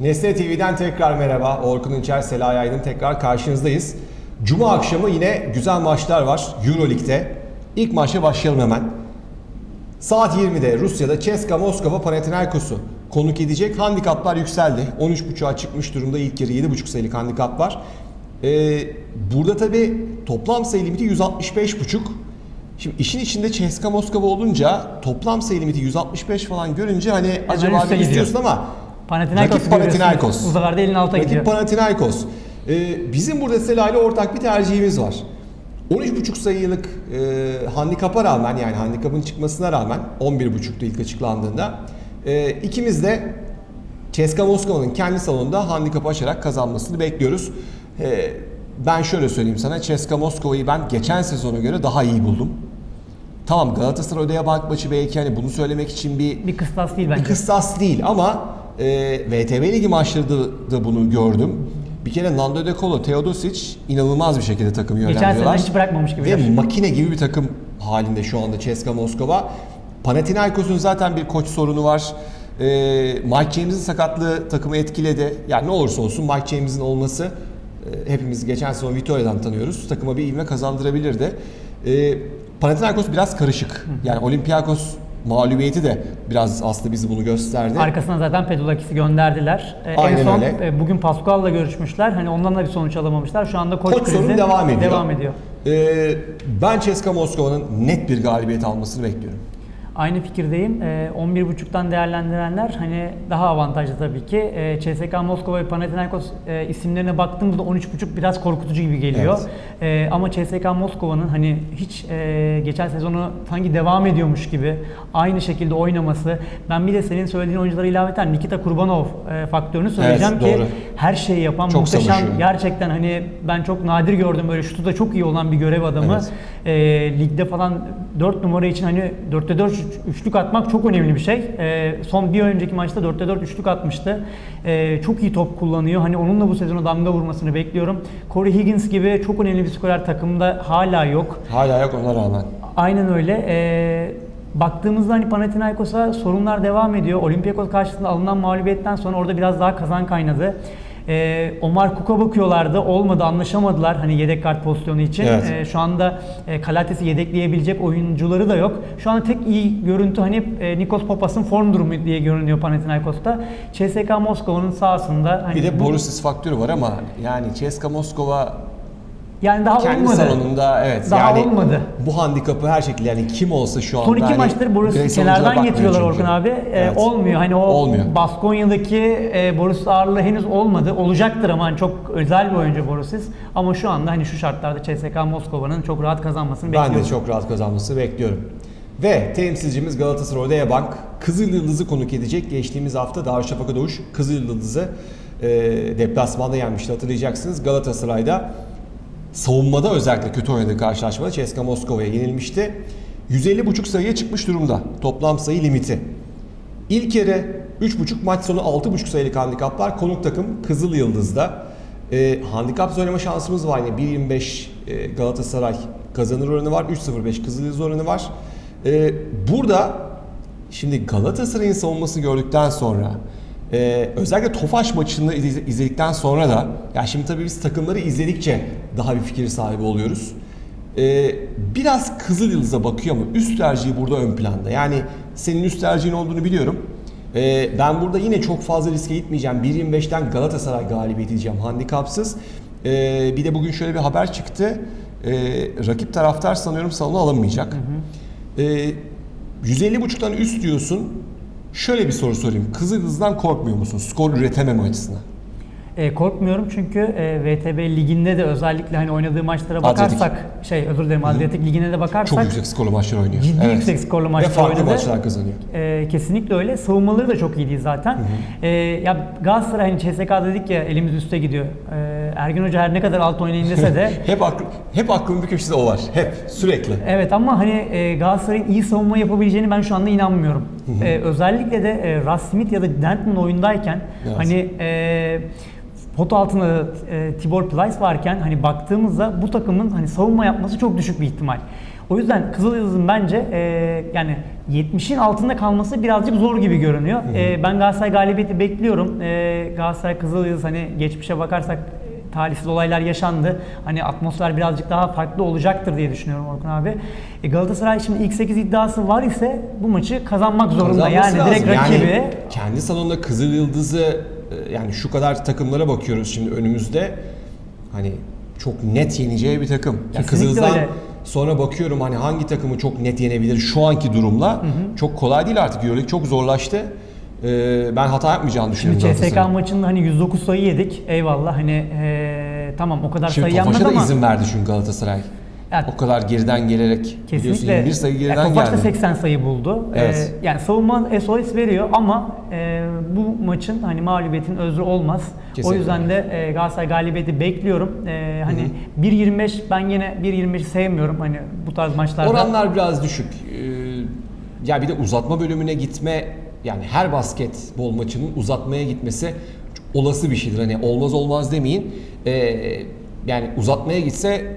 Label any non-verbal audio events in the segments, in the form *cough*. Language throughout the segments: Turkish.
Nesne TV'den tekrar merhaba. Orkun İnçer, Sela Yaydın tekrar karşınızdayız. Cuma akşamı yine güzel maçlar var Euroleague'de. İlk maçla başlayalım hemen. Saat 20'de Rusya'da CSKA Moskova Panathinaikos'u konuk edecek. Handikaplar yükseldi. 13.5'a çıkmış durumda ilk yarı 7.5 sayılık handikap var. Ee, burada tabi toplam sayı limiti 165.5. Şimdi işin içinde CSKA Moskova olunca toplam sayı limiti 165 falan görünce hani acaba bir istiyorsun ama Panathinaikos Rakip Panathinaikos. Bu sefer de elin alta gidiyor. Rakip Panathinaikos. Ee, bizim burada Sela ile ortak bir tercihimiz var. 13.5 sayılık e, handikapa rağmen yani handikapın çıkmasına rağmen 11.5'tu ilk açıklandığında e, ikimiz de CSKA Moskova'nın kendi salonunda handikapı aşarak kazanmasını bekliyoruz. E, ben şöyle söyleyeyim sana CSKA Moskova'yı ben geçen sezona göre daha iyi buldum. Tamam Galatasaray Ödeya Bank maçı belki hani bunu söylemek için bir Bir kıstas değil bir bence. kıstas değil ama e, VTB Ligi maçlarında da bunu gördüm. Bir kere Nando De Colo, Teodosic inanılmaz bir şekilde takımı Geçen yönlendiriyorlar. sene hiç bırakmamış gibi. Ve makine gibi bir takım halinde şu anda CSKA Moskova. Panathinaikos'un zaten bir koç sorunu var. E, Mike James'in sakatlığı takımı etkiledi. Yani ne olursa olsun Mike James'in olması e, hepimiz geçen sezon Vitoria'dan tanıyoruz. Takıma bir ivme kazandırabilirdi. E, Panathinaikos biraz karışık. Yani Olympiakos mağlubiyeti de biraz aslında bizi bunu gösterdi. Arkasına zaten Pedulakis'i gönderdiler. Ee, Aynen en son öyle. e, bugün Pascual'la görüşmüşler. Hani ondan da bir sonuç alamamışlar. Şu anda koç, Koç sorunu devam ediyor. Devam ediyor. Ee, ben CSKA Moskova'nın net bir galibiyet almasını bekliyorum. Aynı fikirdeyim. Ee, 11.5'tan değerlendirenler hani daha avantajlı tabii ki. Ee, CSKA Moskova ve Panathinaikos e, isimlerine baktığımızda 13.5 biraz korkutucu gibi geliyor. Ee, ama CSKA Moskova'nın hani hiç e, geçen sezonu sanki devam ediyormuş gibi aynı şekilde oynaması. Ben bir de senin söylediğin oyunculara ilaveten Nikita Kurbanov e, faktörünü söyleyeceğim Evet, ki doğru. her şeyi yapan Çok muhteşem savaşıyor. gerçekten hani ben çok nadir gördüm böyle şutu da çok iyi olan bir görev adamı. Evet. E, ligde falan 4 numara için hani 4'te 4 üçlük atmak çok önemli bir şey. E, son bir önceki maçta 4'te 4 üçlük atmıştı. E, çok iyi top kullanıyor. Hani onun da bu sezona damga vurmasını bekliyorum. Corey Higgins gibi çok önemli bir skorer takımda hala yok. Hala yok ona rağmen. Aynen öyle. Ee, baktığımızda hani Panathinaikos'a sorunlar devam ediyor. Olympiakos karşısında alınan mağlubiyetten sonra orada biraz daha kazan kaynadı. Ee, Omar Kuk'a bakıyorlardı. Olmadı, anlaşamadılar hani yedek kart pozisyonu için. Evet. Ee, şu anda e, Kalates'i yedekleyebilecek oyuncuları da yok. Şu anda tek iyi görüntü hani e, Nikos Popas'ın form durumu diye görünüyor Panathinaikos'ta. CSKA Moskova'nın sahasında hani Bir de bu- Borussis faktörü var ama yani CSKA Moskova yani daha kendi olmadı. salonunda evet Daha yani olmadı. bu handikapı her şekilde yani kim olsa şu anda Son iki hani maçtır oyunculara kenardan getiriyorlar. Orkun abi. Ee, Evet. olmuyor. Hani o Olmuyor. Baskonya'daki e, Borussia ağırlığı henüz olmadı. Olacaktır ama hani çok özel bir oyuncu Borussia. Ama şu anda hani şu şartlarda CSKA Moskova'nın çok rahat kazanmasını Ben bekliyorum. de çok rahat kazanmasını bekliyorum. Ve temsilcimiz Galatasaray Odaya Bank Kızıl Yıldız'ı konuk edecek. Geçtiğimiz hafta Darüşşafaka Doğuş Kızıl Yıldız'ı e, deplasmanda yenmişti hatırlayacaksınız. Galatasaray'da savunmada özellikle kötü oynadığı karşılaşmada CSKA Moskova'ya yenilmişti. 150.5 sayıya çıkmış durumda toplam sayı limiti. İlk yarı 3.5 maç sonu 6.5 sayılık handikaplar konuk takım Kızıl Yıldız'da. E, handikap oynama şansımız var yine 1.25 e, Galatasaray kazanır oranı var. 3.05 Kızıl Yıldız oranı var. E, burada şimdi Galatasaray'ın savunmasını gördükten sonra e, özellikle Tofaş maçını iz- izledikten sonra da ya şimdi tabii biz takımları izledikçe daha bir fikir sahibi oluyoruz. Ee, biraz Kızıl Yıldız'a bakıyor ama üst tercihi burada ön planda. Yani senin üst tercihin olduğunu biliyorum. Ee, ben burada yine çok fazla riske gitmeyeceğim. 1.25'ten Galatasaray galibiyeti diyeceğim handikapsız. Ee, bir de bugün şöyle bir haber çıktı. Ee, rakip taraftar sanıyorum salona alınmayacak. Ee, 150.5'tan üst diyorsun. Şöyle bir soru sorayım. Kızıl Yıldız'dan korkmuyor musun? Skor üretememe açısından. E, korkmuyorum çünkü e, VTB liginde de özellikle hani oynadığı maçlara Adriyatik. bakarsak şey özür dilerim Adriyatik ligine de bakarsak Çok yüksek skorlu maçlar oynuyor. Ciddi yüksek skorlu maçlar Ve farklı oynadı. maçlar kazanıyor. E, kesinlikle öyle. Savunmaları da çok iyiydi zaten. E, ya Galatasaray hani CSK dedik ya elimiz üste gidiyor. E, Ergin Hoca her ne kadar alt oynayın dese de *laughs* Hep aklı, hep aklımın bir köşesinde o var. Hep sürekli. Evet ama hani e, Galatasaray'ın iyi savunma yapabileceğini ben şu anda inanmıyorum. E, özellikle de e, Russ Smith ya da Denton oyundayken Evet. hani e, pot altında e, Tibor Plyce varken hani baktığımızda bu takımın hani savunma yapması çok düşük bir ihtimal. O yüzden Kızıl Yıldız'ın bence e, yani 70'in altında kalması birazcık zor gibi görünüyor. Ee, ben Galatasaray galibiyeti bekliyorum. Ee, Galatasaray Kızılyıldız hani geçmişe bakarsak e, talihsiz olaylar yaşandı. Hani atmosfer birazcık daha farklı olacaktır diye düşünüyorum Orkun abi. E, Galatasaray şimdi ilk 8 iddiası var ise bu maçı kazanmak zorunda. Kazanması Yani direkt lazım. rakibi. Yani kendi salonunda Kızıl Yıldız'ı e, yani şu kadar takımlara bakıyoruz şimdi önümüzde. Hani çok net yeneceği bir takım. Kesinlikle Kızıl Yıldız'dan öyle. sonra bakıyorum hani hangi takımı çok net yenebilir şu anki durumla. Çok kolay değil artık. Euroleague çok zorlaştı. E, ben hata yapmayacağını düşünüyorum. Şimdi CSK maçında hani 109 sayı yedik. Eyvallah hani e, tamam o kadar Şimdi sayı yanmadı ama izin verdi çünkü Galatasaray. Yani O kadar geriden gelerek Kesinlikle. 21 sayı geriden da geldi. 80 sayı buldu. Evet. Ee, yani savunma SOS veriyor ama e, bu maçın hani mağlubiyetin özrü olmaz. Kesinlikle. O yüzden de e, Galatasaray galibiyeti bekliyorum. E, hani 1.25 ben yine 1.25'i sevmiyorum hani bu tarz maçlarda. Oranlar biraz düşük. Ee, ya bir de uzatma bölümüne gitme yani her basketbol maçının uzatmaya gitmesi olası bir şeydir. Hani olmaz olmaz demeyin. Ee, yani uzatmaya gitse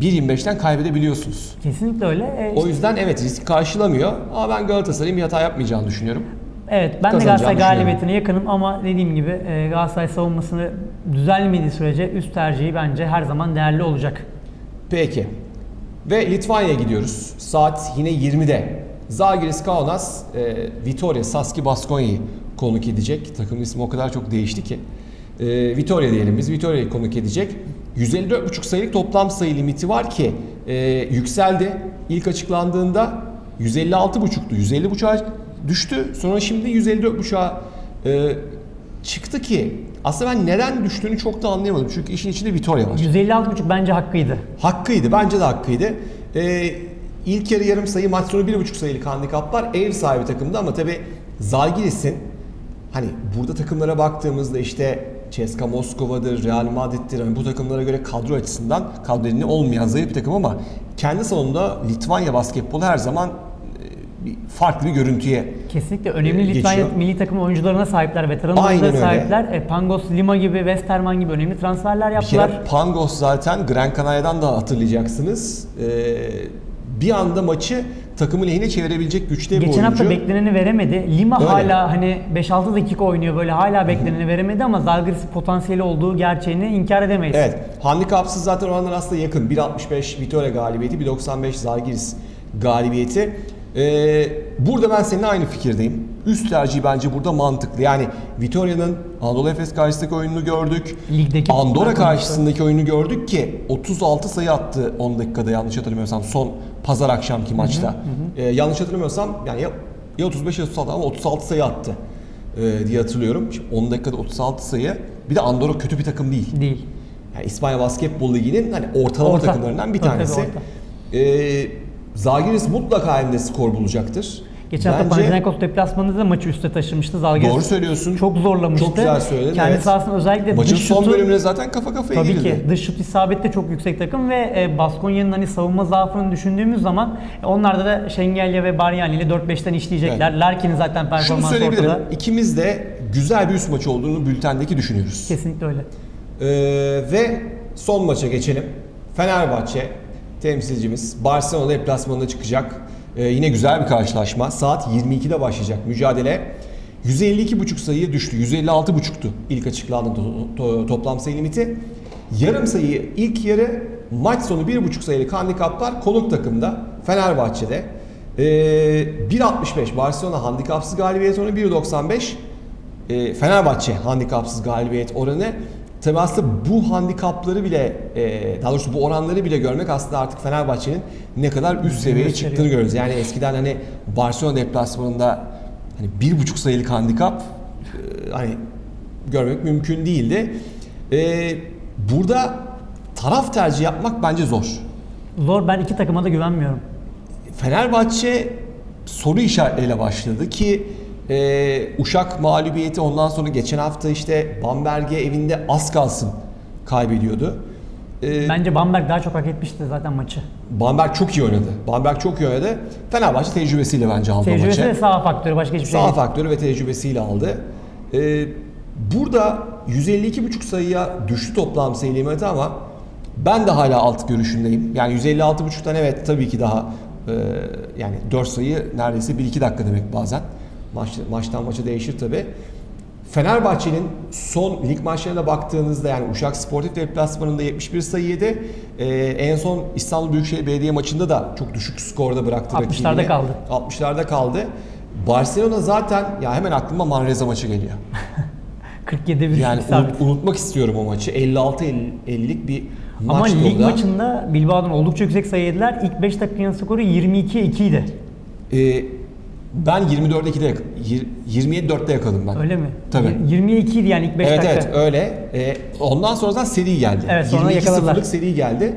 1.25'ten kaybedebiliyorsunuz. Kesinlikle öyle. E, O yüzden evet risk karşılamıyor ama ben Galatasaray'ın bir hata yapmayacağını düşünüyorum. Evet ben de Galatasaray galibiyetine yakınım ama dediğim gibi e, Galatasaray savunmasını düzelmediği sürece üst tercihi bence her zaman değerli olacak. Peki. Ve Litvanya'ya gidiyoruz. Saat yine 20'de. Zalgiris Kaunas, e, Vitória Saski Baskonya'yı konuk edecek. Takımın ismi o kadar çok değişti ki. E, Vitória diyelim biz. Vitória'yı konuk edecek. 154,5 sayılık toplam sayı limiti var ki e, yükseldi. İlk açıklandığında 156,5'tu. 150,5'a düştü. Sonra şimdi 154,5'a e, çıktı ki aslında ben neden düştüğünü çok da anlayamadım. Çünkü işin içinde Vitória var. 156.5 bence hakkıydı. Hakkıydı. Bence de hakkıydı. Ee, ilk yarı yarım sayı, maç sonu bir buçuk sayılık handikaplar ev sahibi takımda ama tabi Zalgiris'in hani burada takımlara baktığımızda işte CSKA Moskova'dır, Real Madrid'dir hani bu takımlara göre kadro açısından kadro elinde olmayan zayıf bir takım ama kendi salonunda Litvanya basketbolu her zaman e, bir farklı bir görüntüye Kesinlikle önemli Ee, Litvanya milli takım oyuncularına sahipler, veteran Aynen oyuncularına öyle. sahipler. E, Pangos Lima gibi, Westerman gibi önemli transferler Bir yaptılar. kere Pangos zaten Gran Canaria'dan da hatırlayacaksınız. Ee, bir anda maçı takımı lehine çevirebilecek güçte bir Geçen hafta bekleneni veremedi. Lima Öyle. hala hani 5-6 dakika oynuyor böyle hala bekleneni veremedi ama Zalgiris'in potansiyeli olduğu gerçeğini inkar edemeyiz. Evet. Handikapsız zaten oranlar aslında yakın. 1.65 Vitória galibiyeti, 1.95 Zalgiris galibiyeti. Ee, burada ben seninle aynı fikirdeyim. Üst tercih bence burada mantıklı. Yani Vitoria'nın Anadolu Efes karşısındaki oyununu gördük. Ligdeki Andorra karşısındaki oyunu gördük ki 36 sayı attı 10 dakikada yanlış hatırlamıyorsam son pazar akşamki maçta. Ee, yanlış hatırlamıyorsam yani ya, ya 35 ya 36 ama 36 sayı attı ee, diye hatırlıyorum. Şimdi 10 dakikada 36 sayı. Bir de Andorra kötü bir takım değil. Değil. Yani İspanya Basketbol Ligi'nin hani ortalama Orta. takımlarından bir tanesi. orta. Ee, Zalgiris mutlaka elinde skor bulacaktır. Geçen hafta Panathinaikos deplasmanında da maçı üste taşımıştı Zalgiris. Doğru söylüyorsun. Çok zorlamıştı. Çok güzel söyledin, Kendi evet. sahasında özellikle Maçın dış son şutu- bölümüne zaten kafa kafaya Tabii girildi. ki dış şut isabeti de çok yüksek takım ve e, Baskonya'nın hani savunma zaafını düşündüğümüz zaman e, onlarda da Şengelya ve Baryani ile 4-5'ten işleyecekler. Larkin'in zaten Şunu performansı söyleyebilirim. ortada. İkimiz de güzel bir üst maçı olduğunu bültendeki düşünüyoruz. Kesinlikle öyle. Ee, ve son maça geçelim. Fenerbahçe temsilcimiz Barcelona deplasmanına çıkacak. Ee, yine güzel bir karşılaşma. Saat 22'de başlayacak mücadele. 152,5 sayıya düştü. 156,5'tu ilk açıklanan to- to- toplam sayı limiti. Yarım sayı ilk yarı maç sonu 1,5 sayılık handikaplar konuk takımda Fenerbahçe'de. Ee, 1.65 Barcelona handikapsız galibiyet oranı 1.95 e, Fenerbahçe handikapsız galibiyet oranı. Tabi aslında bu handikapları bile, e, daha doğrusu bu oranları bile görmek aslında artık Fenerbahçe'nin ne kadar üst seviyeye çıktığını görüyoruz. Yani eskiden hani Barcelona deplasmanında hani bir buçuk sayılık handikap e, hani görmek mümkün değildi. E, burada taraf tercih yapmak bence zor. Zor ben iki takıma da güvenmiyorum. Fenerbahçe soru işaretleriyle başladı ki e, Uşak mağlubiyeti ondan sonra geçen hafta işte Bamberg'e evinde az kalsın kaybediyordu. E, Bence Bamberg daha çok hak etmişti zaten maçı. Bamberg çok iyi oynadı. Bamberg çok iyi oynadı. Fenerbahçe tecrübesiyle bence aldı Tecrübesi maçı. ve saha faktörü başka hiçbir şey Sağ faktörü ve tecrübesiyle aldı. Ee, burada 152,5 sayıya düştü toplam sayı limiti ama ben de hala alt görüşündeyim. Yani 156,5'tan evet tabii ki daha Ee, yani 4 sayı neredeyse 1-2 dakika demek bazen. Maç, maçtan maça değişir tabi. Fenerbahçe'nin son lig maçlarına baktığınızda yani Uşak Sportif deplasmanında 71 sayı yedi. Ee, en son İstanbul Büyükşehir Belediye maçında da çok düşük skorda bıraktı 60'larda rakibini. kaldı. 60'larda kaldı. Barcelona zaten ya hemen aklıma Manresa maçı geliyor. *laughs* 47 bir Yani unut- unutmak istiyorum o maçı. 56-50'lik bir Ama maçtı lig o da. maçında Bilbao'dan oldukça yüksek sayı yediler. İlk 5 dakikanın skoru 22-2 idi. Ee, ben 24'de yak- yir- 27-4'te yakaladım ben. Öyle mi? Tabii. 22 idi yani ilk 5 evet dakika. evet öyle. Ee, ondan sonradan seri geldi. Evet, sonra yakaladılar. 22-0'lık seri geldi.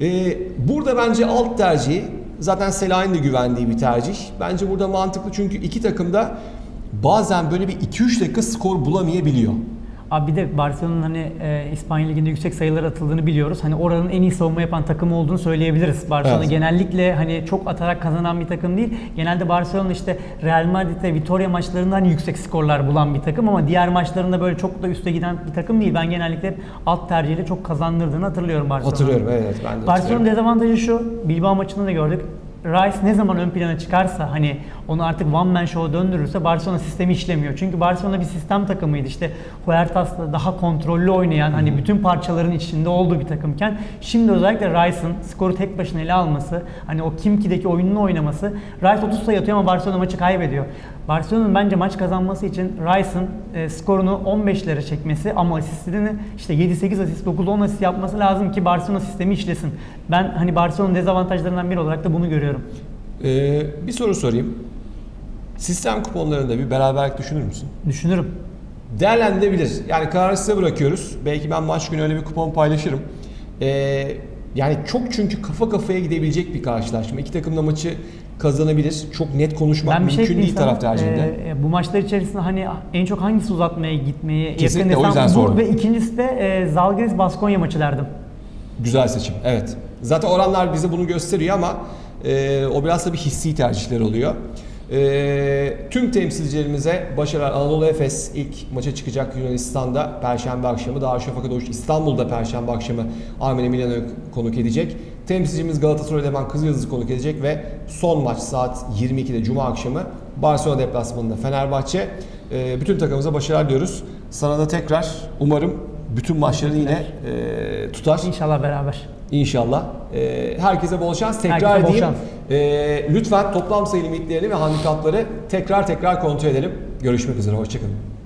Ee, burada bence alt tercihi zaten Selah'ın da güvendiği bir tercih. Bence burada mantıklı çünkü iki takım da bazen böyle bir 2-3 dakika skor bulamayabiliyor. Abi bir de Barcelona'nın hani e, İspanya Ligi'nde yüksek sayılar atıldığını biliyoruz. Hani oranın en iyi savunma yapan takımı olduğunu söyleyebiliriz. Barcelona Evet. genellikle hani çok atarak kazanan bir takım değil. Genelde Barcelona işte Real Madrid'de Vitoria maçlarında hani yüksek skorlar bulan bir takım ama diğer maçlarında böyle çok da üste giden bir takım değil. Ben genellikle hep alt tercihiyle çok kazandırdığını hatırlıyorum Barcelona'nın. Hatırlıyorum evet ben de. Barcelona'nın dezavantajı şu, Bilbao maçında da gördük. Rice ne zaman ön plana çıkarsa hani onu artık one man show'a döndürürse Barcelona sistemi işlemiyor. Çünkü Barcelona bir sistem takımıydı. İşte Huertas'la daha kontrollü oynayan hani bütün parçaların içinde olduğu bir takımken şimdi özellikle Rice'ın skoru tek başına ele alması, hani o Kimki'deki oyununu oynaması Rice 30 sayı atıyor ama Barcelona maçı kaybediyor. Barcelona'nın bence maç kazanması için Rice'ın e, skorunu 15'lere çekmesi ama asistini işte 7-8 asist 9-10 asist yapması lazım ki Barcelona sistemi işlesin. Ben hani Barcelona'nın dezavantajlarından biri olarak da bunu görüyorum. Ee, bir soru sorayım. Sistem kuponlarında bir beraberlik düşünür müsün? Düşünürüm. Değerlendirebilir. Yani kararı size bırakıyoruz. Belki ben maç günü öyle bir kupon paylaşırım. Ee, yani çok çünkü kafa kafaya gidebilecek bir karşılaşma. İki takım da maçı kazanabilir. Çok net konuşmak Ben şey mümkün ekleyeyim değil sana. taraf tercihinde. Ee, bu maçlar içerisinde hani en çok hangisi uzatmaya gitmeyi Kesinlikle, o desem yüzden sordum. Ve ikincisi de e, Zalgiris Baskonya maçı derdim. Güzel seçim. Evet. Zaten oranlar bize bunu gösteriyor ama e, o biraz da bir hissi tercihler oluyor. E, tüm temsilcilerimize başarılar. Anadolu Efes ilk maça çıkacak Yunanistan'da Perşembe akşamı. Darüşşafaka Doğuş İstanbul'da Perşembe akşamı Armeni Milano'yu konuk edecek. Temsilcimiz Galatasaray Leman Kızılyıldız'ı konuk edecek ve son maç saat 22'de Cuma akşamı Barcelona deplasmanında Fenerbahçe. E, bütün takımımıza başarılar diyoruz. Sana da tekrar umarım bütün maçları yine e, tutar. İnşallah beraber. İnşallah. Ee, herkese bol şans. Tekrar Herkese edeyim. şans. Ee, lütfen toplam sayı limitlerini ve handikapları tekrar tekrar kontrol edelim. Görüşmek üzere. Hoşçakalın.